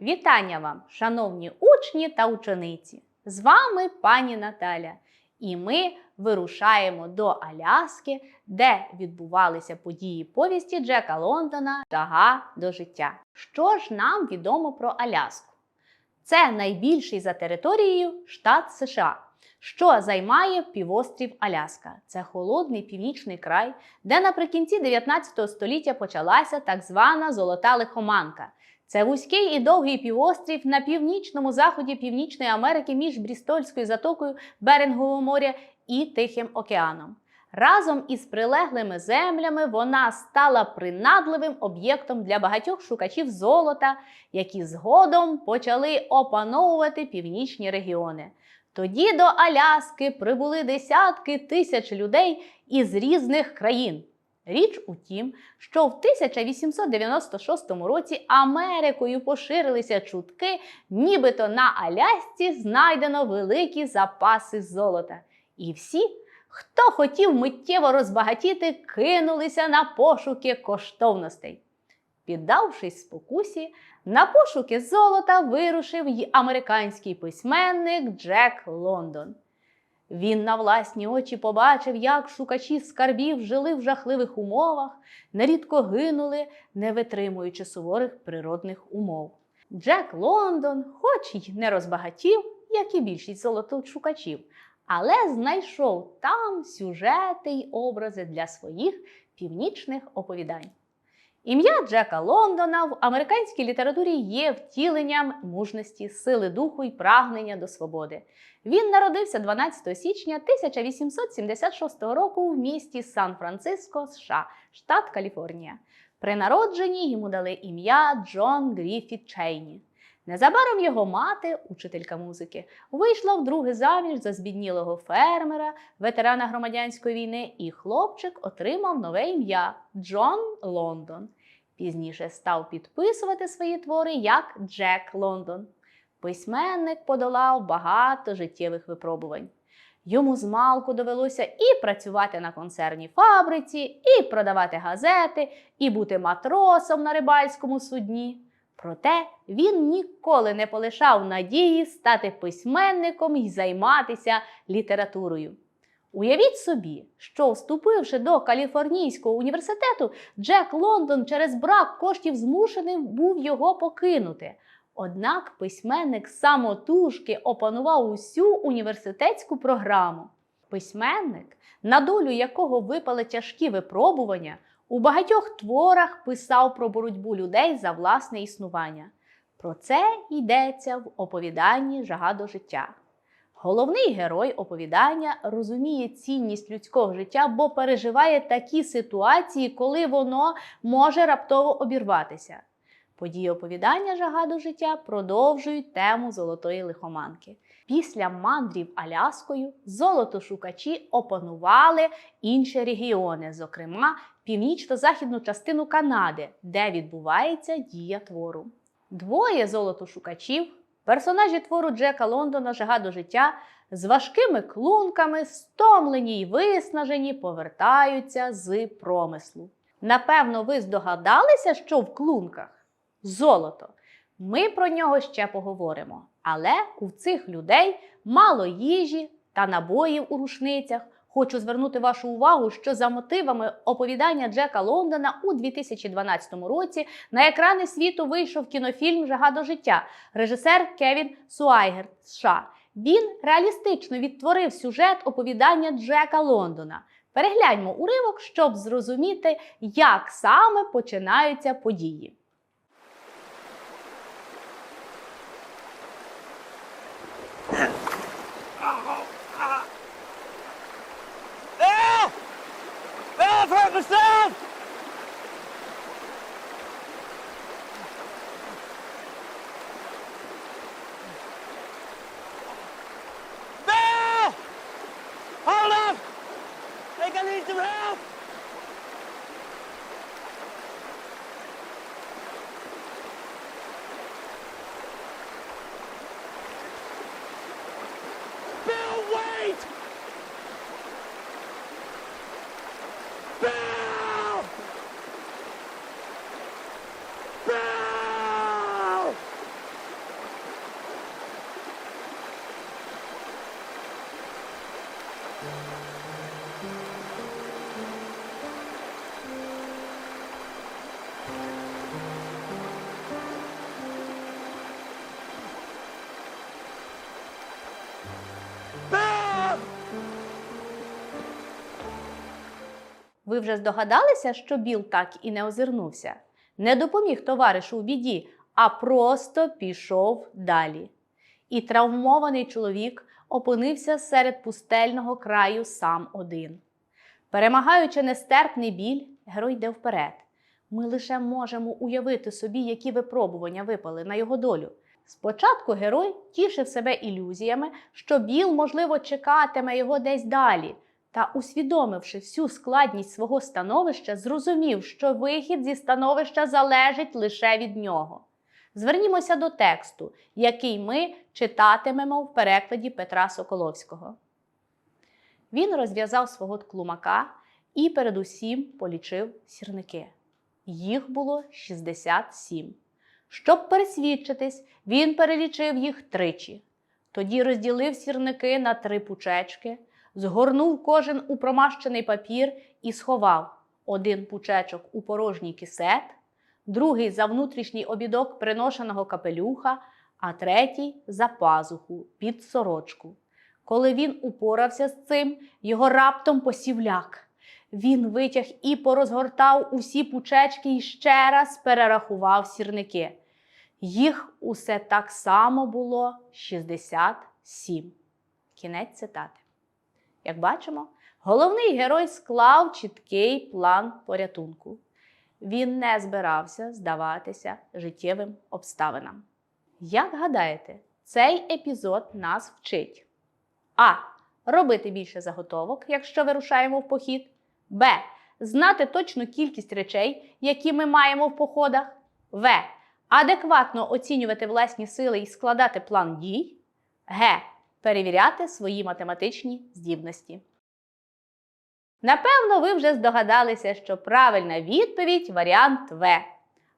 Вітання вам, шановні учні та учениці! З вами пані Наталя. І ми вирушаємо до Аляски, де відбувалися події повісті Джека Лондона Тага до життя. Що ж нам відомо про Аляску? Це найбільший за територією штат США, що займає півострів Аляска. Це холодний північний край, де наприкінці 19 століття почалася так звана золота лихоманка. Це вузький і довгий півострів на північному заході Північної Америки між Брістольською затокою Берингового моря і Тихим океаном. Разом із прилеглими землями вона стала принадливим об'єктом для багатьох шукачів золота, які згодом почали опановувати північні регіони. Тоді до Аляски прибули десятки тисяч людей із різних країн. Річ у тім, що в 1896 році Америкою поширилися чутки, нібито на Алясці знайдено великі запаси золота. І всі, хто хотів миттєво розбагатіти, кинулися на пошуки коштовностей. Піддавшись спокусі, на пошуки золота вирушив й американський письменник Джек Лондон. Він на власні очі побачив, як шукачі скарбів жили в жахливих умовах, нерідко гинули, не витримуючи суворих природних умов. Джек Лондон, хоч й не розбагатів, як і більшість золотошукачів, але знайшов там сюжети й образи для своїх північних оповідань. Ім'я Джека Лондона в американській літературі є втіленням мужності, сили духу і прагнення до свободи. Він народився 12 січня 1876 року в місті Сан-Франциско, США, штат Каліфорнія. При народженні йому дали ім'я Джон Гріфіт Чейні. Незабаром його мати, учителька музики, вийшла вдруге заміж за збіднілого фермера, ветерана громадянської війни, і хлопчик отримав нове ім'я Джон Лондон. Пізніше став підписувати свої твори як Джек Лондон. Письменник подолав багато життєвих випробувань. Йому змалку довелося і працювати на консервній фабриці, і продавати газети, і бути матросом на рибальському судні. Проте він ніколи не полишав надії стати письменником і займатися літературою. Уявіть собі, що, вступивши до Каліфорнійського університету, Джек Лондон через брак коштів змушений був його покинути. Однак письменник самотужки опанував усю університетську програму. Письменник, на долю якого випали тяжкі випробування, у багатьох творах писав про боротьбу людей за власне існування. Про це йдеться в оповіданні Жага до життя. Головний герой оповідання розуміє цінність людського життя, бо переживає такі ситуації, коли воно може раптово обірватися. Події оповідання Жага до життя продовжують тему золотої лихоманки. Після мандрів Аляскою золотошукачі опанували інші регіони, зокрема північно-західну частину Канади, де відбувається дія твору. Двоє золотошукачів, персонажі твору Джека Лондона Жага до життя з важкими клунками, стомлені й виснажені, повертаються з промислу. Напевно, ви здогадалися, що в клунках золото. Ми про нього ще поговоримо. Але у цих людей мало їжі та набоїв у рушницях. Хочу звернути вашу увагу, що за мотивами оповідання Джека Лондона у 2012 році на екрани світу вийшов кінофільм Жага до життя, режисер Кевін Суайгер США. Він реалістично відтворив сюжет оповідання Джека Лондона. Перегляньмо уривок, щоб зрозуміти, як саме починаються події. Microsoft! Вже здогадалися, що Біл так і не озирнувся, не допоміг товаришу у біді, а просто пішов далі. І травмований чоловік опинився серед пустельного краю сам один. Перемагаючи нестерпний біль, герой йде вперед. Ми лише можемо уявити собі, які випробування випали на його долю. Спочатку герой тішив себе ілюзіями, що Біл, можливо, чекатиме його десь далі, та, усвідомивши всю складність свого становища, зрозумів, що вихід зі становища залежить лише від нього. Звернімося до тексту, який ми читатимемо в перекладі Петра Соколовського. Він розв'язав свого тлумака і передусім полічив сірники. Їх було 67. Щоб пересвідчитись, він перелічив їх тричі. Тоді розділив сірники на три пучечки, згорнув кожен у промащений папір і сховав один пучечок у порожній кисет, другий за внутрішній обідок приношеного капелюха, а третій за пазуху під сорочку. Коли він упорався з цим, його раптом посів ляк. Він витяг і порозгортав усі пучечки і ще раз перерахував сірники. Їх усе так само було 67. Кінець цитати. Як бачимо, головний герой склав чіткий план порятунку. Він не збирався здаватися життєвим обставинам. Як гадаєте, цей епізод нас вчить А. Робити більше заготовок, якщо вирушаємо в похід. Б. Знати точну кількість речей, які ми маємо в походах. В. Адекватно оцінювати власні сили і складати план дій. Г. Перевіряти свої математичні здібності. Напевно, ви вже здогадалися, що правильна відповідь варіант В.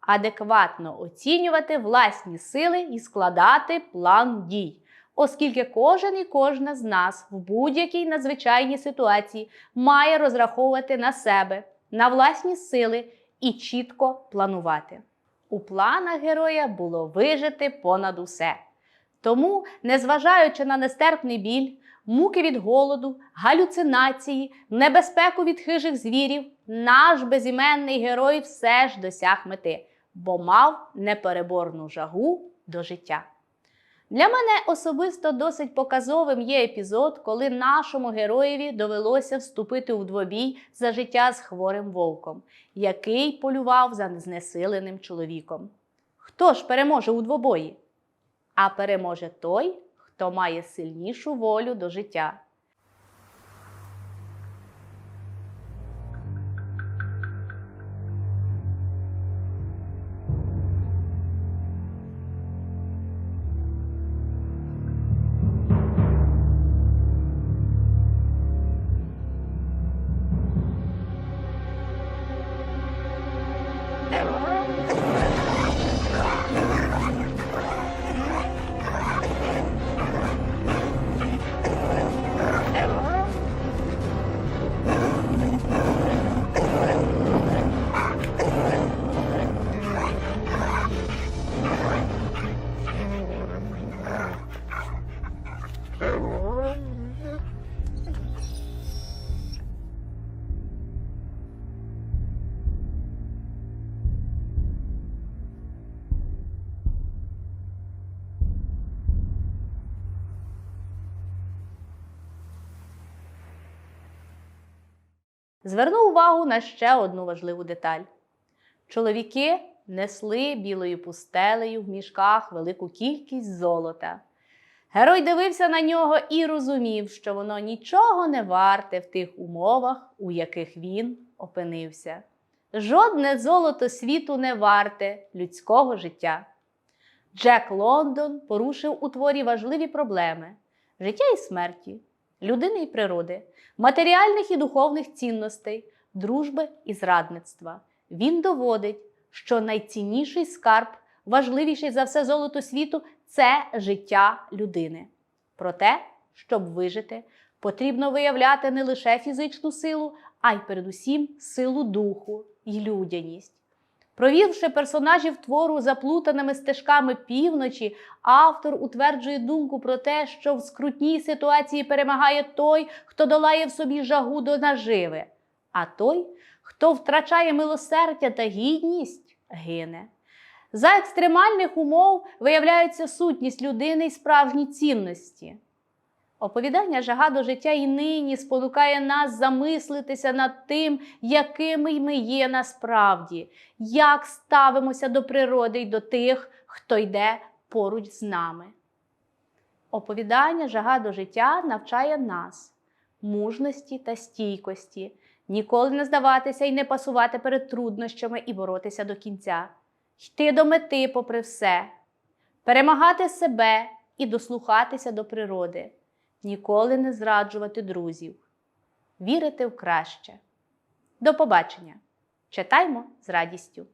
Адекватно оцінювати власні сили і складати план дій, оскільки кожен і кожна з нас в будь-якій надзвичайній ситуації має розраховувати на себе, на власні сили і чітко планувати. У планах героя було вижити понад усе. Тому, незважаючи на нестерпний біль, муки від голоду, галюцинації, небезпеку від хижих звірів, наш безіменний герой все ж досяг мети, бо мав непереборну жагу до життя. Для мене особисто досить показовим є епізод, коли нашому героєві довелося вступити у двобій за життя з хворим вовком, який полював за знесиленим чоловіком. Хто ж переможе у двобої? А переможе той, хто має сильнішу волю до життя. Зверну увагу на ще одну важливу деталь. Чоловіки несли білою пустелею в мішках велику кількість золота. Герой дивився на нього і розумів, що воно нічого не варте в тих умовах, у яких він опинився. Жодне золото світу не варте людського життя. Джек Лондон порушив у творі важливі проблеми життя і смерті, людини і природи, матеріальних і духовних цінностей, дружби і зрадництва. Він доводить, що найцінніший скарб, важливіший за все золото світу це життя людини. Проте, щоб вижити, потрібно виявляти не лише фізичну силу, а й передусім силу духу і людяність. Провівши персонажів твору заплутаними стежками півночі, автор утверджує думку про те, що в скрутній ситуації перемагає той, хто долає в собі жагу до наживи, а той, Хто втрачає милосердя та гідність, гине. За екстремальних умов виявляється сутність людини і справжні цінності. Оповідання жага до життя і нині спонукає нас замислитися над тим, якими ми є насправді, як ставимося до природи й до тих, хто йде поруч з нами. Оповідання жага до життя навчає нас мужності та стійкості, ніколи не здаватися і не пасувати перед труднощами і боротися до кінця, йти до мети попри все, перемагати себе і дослухатися до природи, ніколи не зраджувати друзів, вірити в краще. До побачення! Читаймо з радістю!